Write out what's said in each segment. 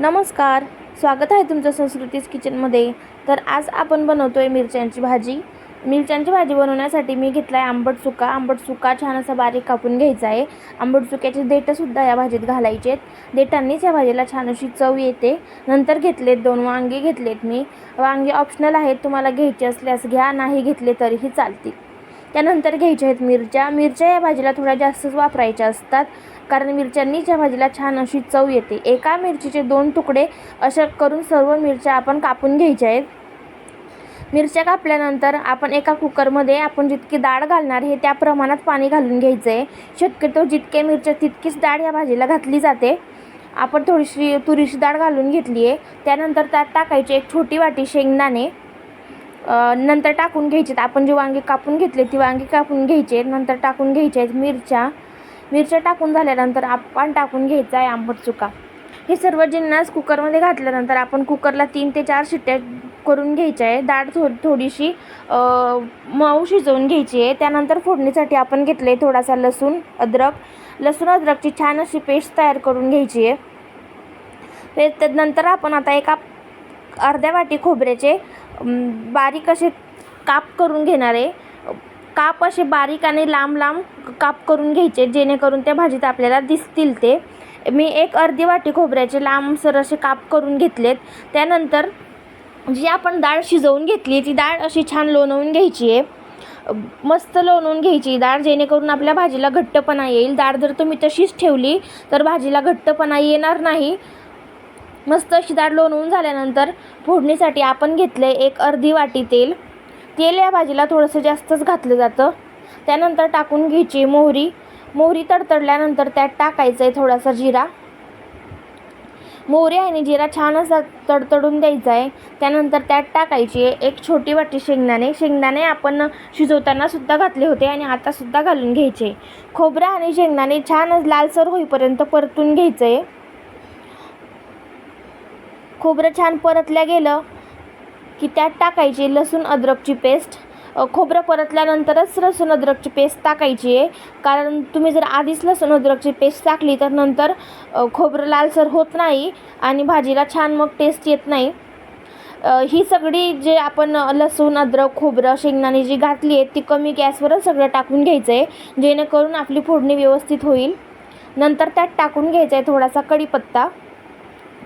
नमस्कार स्वागत आहे तुमचं संस्कृतीज किचनमध्ये. तर आज आपण बनवतो आहे मिरच्यांची भाजी. मिरच्यांची भाजी बनवण्यासाठी मी घेतला आहे आंबट सुका. आंबट सुका छान असा बारीक कापून घ्यायचा आहे. आंबट चुक्याचे देठंसुद्धा या भाजीत घालायचे आहेत. देठांनीच या भाजीला छान अशी चव येते. नंतर घेतलेत दोन वांगे घेतलेत मी. वांगे ऑप्शनल आहेत. तुम्हाला घ्यायचे असल्यास घ्या नाही घेतले तरीही चालतील. त्यानंतर घ्यायच्या आहेत मिरच्या. मिरच्या या भाजीला थोड्या जास्तच वापरायच्या असतात. कारण मिरच्यांनीच या भाजीला छान अशी चव येते. एका मिरचीचे दोन तुकडे अशा करून सर्व मिरच्या आपण कापून घ्यायच्या आहेत. मिरच्या कापल्यानंतर आपण एका कुकरमध्ये आपण जितकी डाळ घालणार हे त्या प्रमाणात पाणी घालून घ्यायचं आहे. शक्यतो जितके मिरच्या तितकीच डाळ या भाजीला घातली जाते. आपण थोडीशी तुरीची डाळ घालून घेतली आहे. त्यानंतर त्यात टाकायची एक छोटी वाटी शेंगदाणे. नंतर टाकून घ्यायचे. आपण जे वांगी कापून घेतले ती वांगी कापून घ्यायचे नंतर टाकून घ्यायचे आहेत मिरच्या. मिरच्या टाकून झाल्यानंतर आपण टाकून घ्यायचा आहे आंबट चुका हे सर्व जिन्नस कुकरमध्ये घातल्यानंतर आपण कुकरला तीन ते चार शिट्ट्या करून घ्यायच्या आहे डाळ थो थोडीशी मऊ शिजवून घ्यायची आहे. त्यानंतर फोडणीसाठी आपण घेतले थोडासा लसूण अद्रक. लसूण अद्रकची छान अशी पेस्ट तयार करून घ्यायची आहे. त्यानंतर आपण आता एका अर्ध्या वाटी खोबऱ्याचे बारीक असे काप करून घेणार आहे. काप असे बारीक आणि लांब लांब काप करून घ्यायचे जेणेकरून त्या भाजीत आपल्याला दिसतील ते. मी एक अर्धी वाटी खोबऱ्याचे लांबसर असे काप करून घेतलेत. त्यानंतर जी आपण डाळ शिजवून घेतली ती डाळ अशी छान लोणवून घ्यायची आहे. मस्त लोणवून घ्यायची डाळ जेणेकरून आपल्या भाजीला घट्टपणा येईल. डाळ जर तुम्ही तशीच ठेवली तर भाजीला घट्टपणा येणार नाही. मस्त अशी डाळ लोणवून झाल्यानंतर फोडणीसाठी आपण घेतलं आहे एक अर्धी वाटी तेल. तेल या भाजीला थोडंसं जास्तच घातलं जातं. त्यानंतर टाकून घ्यायची मोहरी. मोहरी तडतडल्यानंतर त्यात टाकायचं आहे थोडासा जिरा. मोहरी आणि जिरा छान असा तडतडून द्यायचा आहे त्यानंतर त्यात टाकायची आहे एक छोटी वाटी शेंगदाणे. शेंगदाणे आपण शिजवताना सुद्धा घातले होते आणि आतासुद्धा घालून घ्यायचे. खोबरं आणि शेंगदाणे छान लालसर होईपर्यंत परतून घ्यायचं आहे खोबरं छान परतल्या गेलं की त्यात टाकायची लसूण अद्रकची पेस्ट. खोबरं परतल्यानंतरच लसूण अद्रकची पेस्ट टाकायची आहे. कारण तुम्ही जर आधीच लसूण अद्रकची पेस्ट टाकली तर नंतर खोबरं लालसर होत नाही आणि भाजीला छान मग टेस्ट येत नाही. ही सगळी जे आपण लसूण अद्रक खोबरं शेंगदाणे जी घातली आहेत ती कमी गॅसवरच सगळं टाकून घ्यायचं आहे जेणेकरून आपली फोडणी व्यवस्थित होईल. नंतर त्यात टाकून घ्यायचं आहे थोडासा कढीपत्ता.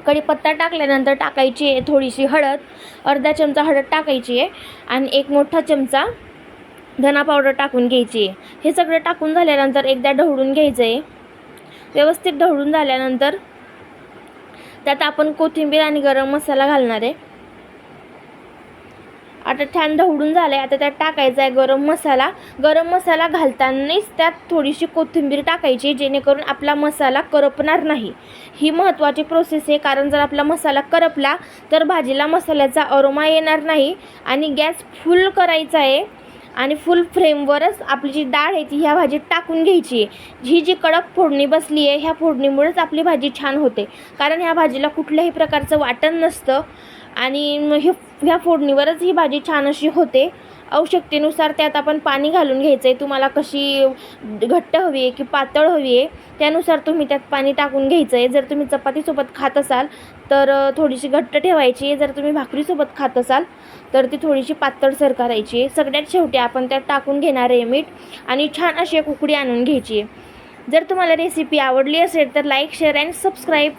कढीपत्ता टाकल्यानंतर टाकायची आहे थोडीशी हळद अर्धा चमचा हळद टाकायची आहे आणि एक मोठा चमचा धना पावडर टाकून घ्यायची आहे. हे सगळं टाकून झाल्यानंतर एकदा ढवळून घ्यायचं आहे. व्यवस्थित ढवळून झाल्यानंतर त्यात आपण कोथिंबीर आणि गरम मसाला घालणार आहे. आता छान ढवळून झालं आहे आता त्यात टाकायचा आहे गरम मसाला. गरम मसाला घालतानाच त्यात थोडीशी कोथिंबीर टाकायची जेणेकरून आपला मसाला करपणार नाही. ही महत्त्वाची प्रोसेस आहे कारण जर आपला मसाला करपला तर भाजीला मसाल्याचा अरोमा येणार नाही आणि गॅस फुल करायचा आहे. आणि फुल फ्लेमवरच आपली जी डाळ आहे ती ह्या भाजीत टाकून घ्यायची आहे. ही जी कडक फोडणी बसली आहे ह्या फोडणीमुळेच आपली भाजी छान होते. कारण ह्या भाजीला कुठल्याही प्रकारचं वाटण नसतं. आणि मग हे ह्या फोडणीवरच ही भाजी छान अशी होते. आवश्यकतेनुसार त्यात आपण पाणी घालून घ्यायचं आहे तुम्हाला कशी घट्ट हवी आहे की पातळ हवी आहे त्यानुसार तुम्ही त्यात पाणी टाकून घ्यायचं आहे जर तुम्ही चपातीसोबत खात असाल तर थोडीशी घट्ट ठेवायची. आहे जर तुम्ही भाकरीसोबत खात असाल तर ती थोडीशी पातळसर करायची आहे सगळ्यात शेवटी आपण त्यात टाकून घेणार आहे मीठ आणि छान अशी एक उकडी आणून घ्यायची आहे. जर तुम्हाला रेसिपी आवडली असेल तर लाईक शेअर अँड सबस्क्राईब